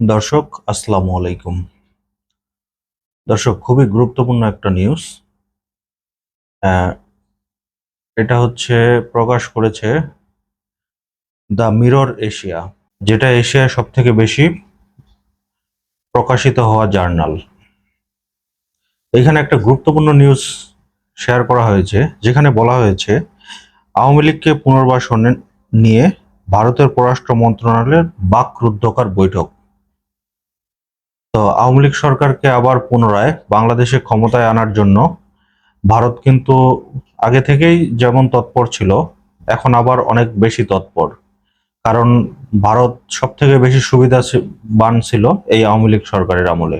দর্শক, আসসালামু আলাইকুম। দর্শক, খুবই গুরুত্বপূর্ণ একটা নিউজ। এটা হচ্ছে প্রকাশ করেছে দ্য মিরর এশিয়া, যেটা এশিয়ার সব থেকে বেশি প্রকাশিত হওয়া জার্নাল। এখানে একটা গুরুত্বপূর্ণ নিউজ শেয়ার করা হয়েছে, যেখানে বলা হয়েছে, আওয়ামী লীগকে পুনর্বাসন নিয়ে ভারতের পররাষ্ট্র মন্ত্রণালয়ের বাকরুদ্ধকার বৈঠক। তো আওয়ামী লীগ সরকারকে আবার পুনরায় বাংলাদেশে ক্ষমতায় আনার জন্য ভারত কিন্তু আগে থেকেই যেমন তৎপর ছিল, এখন আবার অনেক বেশি তৎপর। কারণ ভারত সব থেকে বেশি সুবিধা বান ছিল এই আওয়ামী লীগ সরকারের আমলে।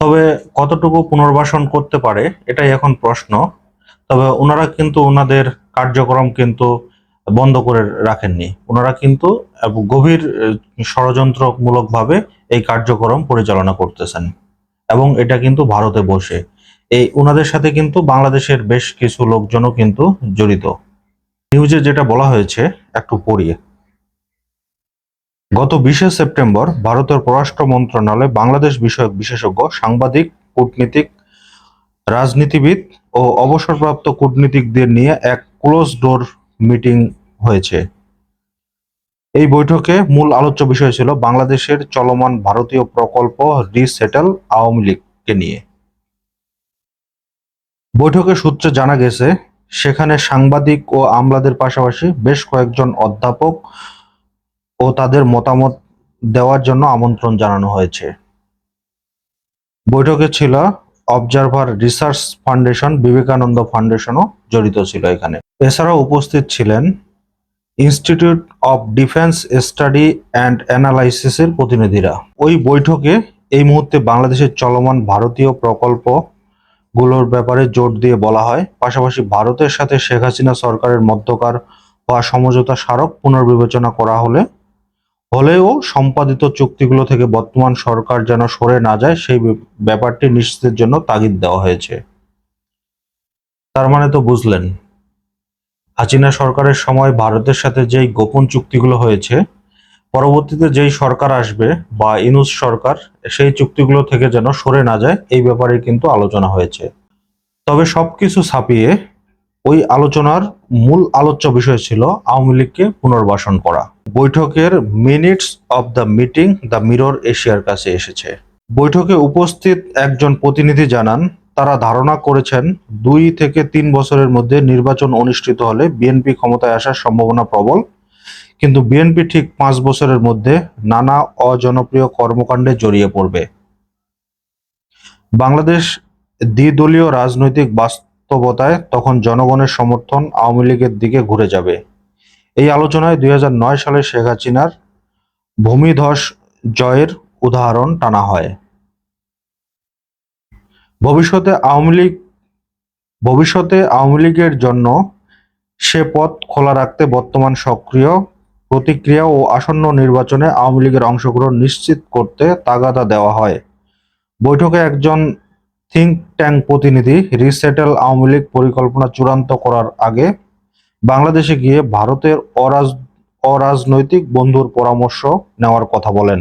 তবে কতটুকু পুনর্বাসন করতে পারে, এটাই এখন প্রশ্ন। তবে ওনারা কিন্তু ওনাদের কার্যক্রম কিন্তু বন্ধ করে রাখেননি। ওনারা কিন্তু গভীর ষড়যন্ত্রমূলকভাবে এই কার্যক্রম পরিচালনা করতেছেন। এবং এটা কিন্তু ভারতে বসে। এই ওনাদের সাথে কিন্তু বাংলাদেশের বেশ কিছু লোকজনও কিন্তু জড়িত। নিউজে যেটা বলা হয়েছে, একটু পড়িয়ে গত বিশে সেপ্টেম্বর ভারতের পররাষ্ট্র মন্ত্রণালয় বাংলাদেশ বিষয়ক বিশেষজ্ঞ, সাংবাদিক, কূটনীতিক, রাজনীতিবিদ ও অবসরপ্রাপ্ত কূটনীতিকদের নিয়ে এক ক্লোজ ডোর মিটিং হয়েছে। এই বৈঠকে মূল আলোচ্য বিষয় ছিল বাংলাদেশের চলমান ভারতীয় প্রকল্প রিসেটেল আওয়ামী লীগকে নিয়ে। বৈঠকের সূত্রে জানা গেছে, সেখানে সাংবাদিক ও আমলাদের পাশাপাশি বেশ কয়েকজন অধ্যাপক ও তাদের মতামত দেওয়ার জন্য আমন্ত্রণ জানানো হয়েছে। বৈঠকে ছিল অবজারভার রিসার্চ ফাউন্ডেশন, বিবেকানন্দ ফাউন্ডেশনও জড়িত ছিল এখানে। এছাড়াও উপস্থিত ছিলেন institute of defence study and অ্যানালাইসিসের প্রতিনিধিরা। ওই বৈঠকে এই মুহূর্তে বাংলাদেশের চলমান ভারতীয় প্রকল্পগুলোর ব্যাপারে জোর দিয়ে বলা হয়। পাশাপাশি ভারতের সাথে শেখ হাসিনা সরকারের মধ্যকার বা সমঝোতা স্মারক পুনর্বিবেচনা করা হলে হলেও সম্পাদিত চুক্তিগুলো থেকে বর্তমান সরকার যেন সরে না যায়, সেই ব্যাপারটি নিশ্চিতের জন্য তাগিদ দেওয়া হয়েছে। তার মানে তো বুঝলেন। হাসিনা সরকারের সময় ভারতের সাথে যেই গোপন চুক্তিগুলো হয়েছে, পরবর্তীতে যেই সরকার আসবে বা ইনুস সরকার, সেই চুক্তিগুলো থেকে যেন সরে না যায়, এই ব্যাপারে কিন্তু আলোচনা হয়েছে। তবে সবকিছু ছাপিয়ে ওই আলোচনার মূল আলোচ্য বিষয় ছিল আওয়ামী লীগকে পুনর্বাসন করা। বৈঠকের minutes of the meeting the mirror এশিয়ার কাছে এসেছে। বৈঠকে উপস্থিত একজন প্রতিনিধি জানান, তারা ধারণা করেছেন দুই থেকে তিন বছরের মধ্যে নির্বাচন অনুষ্ঠিত হলে বিএনপি ক্ষমতায় আসার সম্ভাবনা প্রবল, কিন্তু বিএনপি ঠিক পাঁচ বছরের মধ্যে নানা অজনপ্রিয় কর্মকাণ্ডে জড়িয়ে পড়বে। বাংলাদেশ দ্বিদলীয় রাজনৈতিক বাস্তবতায় তখন জনগণের সমর্থন আওয়ামী লীগের দিকে ঘুরে যাবে। এই আলোচনায় দুই হাজার নয় সালে শেখ হাসিনার ভূমিধস জয়ের উদাহরণ টানা হয়। ভবিষ্যতে আওয়ামী লীগ, ভবিষ্যতে আওয়ামী লীগের জন্য সে পথ খোলা রাখতে বর্তমান সক্রিয় প্রতিক্রিয়া ও আসন্ন নির্বাচনে আওয়ামী লীগের অংশগ্রহণ নিশ্চিত করতে তাগাদা দেওয়া হয়। বৈঠকে একজন থিঙ্ক ট্যাঙ্ক প্রতিনিধি রিসেটেল আওয়ামী লীগ পরিকল্পনা চূড়ান্ত করার আগে বাংলাদেশে গিয়ে ভারতের অরাজ, অরাজনৈতিক বন্ধুর পরামর্শ নেওয়ার কথা বলেন।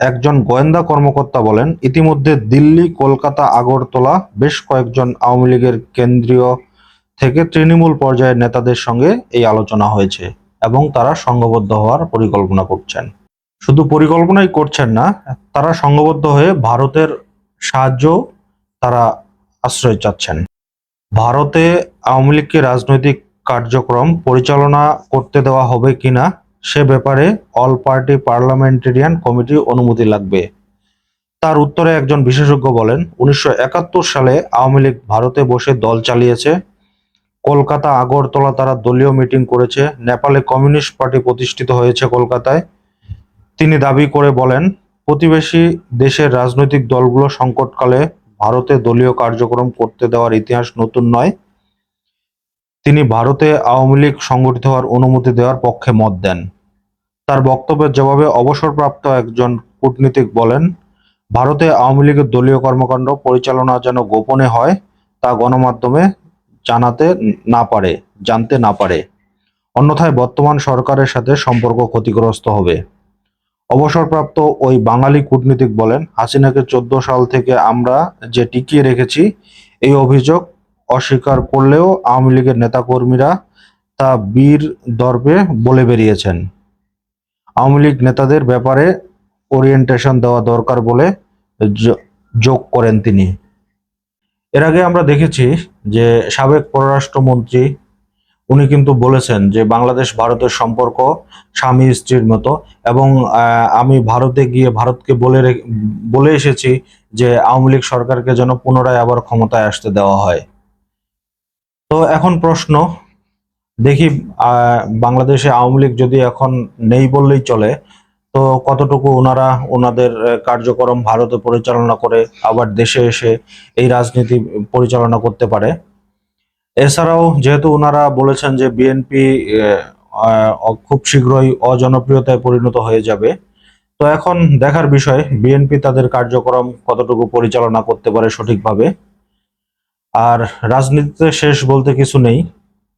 একজন গোয়েন্দা কর্মকর্তা বলেন, ইতিমধ্যে দিল্লি, কলকাতা, আগরতলা বেশ কয়েকজন আওয়ামী লীগের কেন্দ্রীয় থেকে তৃণমূল পর্যায়ের নেতাদের সঙ্গে এই আলোচনা হয়েছে এবং তারা সংঘবদ্ধ হওয়ার পরিকল্পনা করছেন। শুধু পরিকল্পনাই করছেন না, তারা সংঘবদ্ধ হয়ে ভারতের সাহায্য তারা আশ্রয় চাচ্ছেন। ভারতে আওয়ামী লীগকে রাজনৈতিক কার্যক্রম পরিচালনা করতে দেওয়া হবে কিনা সে ব্যাপারে অল পার্টি পার্লামেন্টেরিয়ান কমিটি অনুমতি লাগবে। তার উত্তরে একজন বিশেষজ্ঞ বলেন, উনিশশো একাত্তর সালে আওয়ামী লীগ ভারতে বসে দল চালিয়েছে। কলকাতা, আগরতলা তারা দলীয় মিটিং করেছে। নেপালে কমিউনিস্ট পার্টি প্রতিষ্ঠিত হয়েছে কলকাতায়। তিনি দাবি করে বলেন, প্রতিবেশী দেশের রাজনৈতিক দলগুলো সংকটকালে ভারতে দলীয় কার্যক্রম করতে দেওয়ার ইতিহাস নতুন নয়। তিনি ভারতে আওয়ামী লীগ সংগঠিত হওয়ার অনুমতি দেওয়ার পক্ষে মত দেন। তার বক্তব্যের জবাবে অবসরপ্রাপ্ত একজন কূটনীতিক বলেন, ভারতে আওয়ামী লীগের দলীয় কর্মকাণ্ড পরিচালনা যেন গোপনে হয়, তা গণমাধ্যমে জানাতে না পারে, জানতে না পারে। অন্যথায় বর্তমান সরকারের সাথে সম্পর্ক ক্ষতিগ্রস্ত হবে। অবসরপ্রাপ্ত ওই বাঙালি কূটনীতিক বলেন, হাসিনাকে চোদ্দ সাল থেকে আমরা যে টিকিয়ে রেখেছি, এই অভিযোগ অস্বীকার করলেও আওয়ামী লীগের নেতাকর্মীরা তা বীর দর্পে বলে বেরিয়েছেন। আওয়ামী লীগ নেতাদের ব্যাপারে ওরিয়েন্টেশন দেওয়া দরকার বলে যোগ করেন তিনি। এর আগে আমরা দেখেছি যে সাবেক পররাষ্ট্রমন্ত্রী, উনি কিন্তু বলেছেন যে বাংলাদেশ ভারতের সম্পর্ক স্বামী স্ত্রীর মতো এবং আমি ভারতে গিয়ে ভারতকে বলে বলে এসেছি যে আওয়ামী লীগ সরকারকে যেন পুনরায় আবার ক্ষমতায় আসতে দেওয়া হয়। তো এখন প্রশ্ন, দেখি বাংলাদেশে আওয়ামী লীগ যদি এখন নেই বললেই চলে, তো কতটুকু ওনারা ওনাদের কার্যক্রম ভারতে পরিচালনা করে, আবার দেশে এসে এই রাজনীতি পরিচালনা করতে পারে? এছাড়াও যেহেতু ওনারা বলেছেন যে বিএনপি খুব শীঘ্রই অজনপ্রিয়তায় পরিণত হয়ে যাবে, তো এখন দেখার বিষয়, বিএনপি তাদের কার্যক্রম কতটুকু পরিচালনা করতে পারে সঠিকভাবে? আর রাজনীতিতে শেষ বলতে কিছু নেই।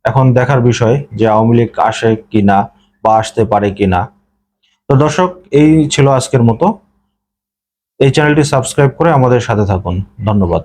এখন দেখার বিষয় যে আওয়ামী লীগ আসে কি না বা আসতে পারে কি না তো দর্শক, এই ছিল আজকের মতো। এই চ্যানেলটি সাবস্ক্রাইব করে আমাদের সাথে থাকুন। ধন্যবাদ।